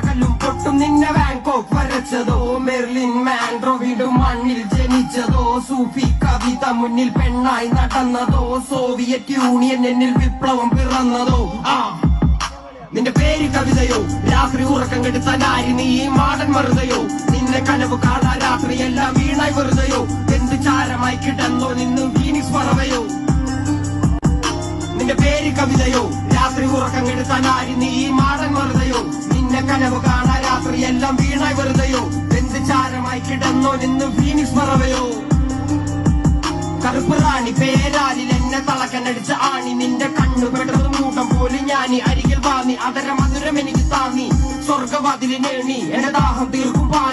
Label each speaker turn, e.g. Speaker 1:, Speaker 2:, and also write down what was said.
Speaker 1: കോട്ടക്കല്ലും പൊട്ടും നിന്നെ വാങ്കോക്ക് വരച്ചതോ മെർലിൻ മാൻഡ്രോ വീടും മണ്ണിൽ ജനിച്ചതോ സൂഫി കവിത മുന്നിൽ പെണ്ണായി നടന്നതോ സോവിയറ്റ് യൂണിയൻ എന്നിൽ വിപ്ലവം പിറന്നതോ? ആ. നിന്റെ പേര് കവിതയോ? രാത്രി ഉറക്കം കെടുത്ത നാരി നീ മാടൻ മറുതയോ? നിന്നെ കനവ് കാണാൻ രാത്രി എല്ലാം വീണായി വെറുതെയോ? എന്ത് ചാരമായി കിടന്നോ നിന്നും ഫീനിക്സ് പറവയോ നിന്റെ പേര് കവിതയോ? രാത്രി ഉറക്കം കെടുത്ത നാരി നീ മാടൻ മറുതയോ? നിന്നെ കനവ് കാണാ രാത്രി എല്ലാം വീണായി വെറുതെയോ? എന്ത് ചാരമായി കിടന്നോ നിന്ന് ഫീനിക്സ് പറവയോ കറുപ്പ് റാണി പേരാലിൽ എന്നെ തളക്കനടിച്ച ആണി. നിന്റെ കണ്ണു പെട്ടത് മൂട്ടം പോലും ഞാനി അരികിൽ വാങ്ങി അതര മധുരം എനിക്ക് താങ്ങി സ്വർഗവാതിലിനേണി എന്റെ ദാഹം തീർക്കും മോഹം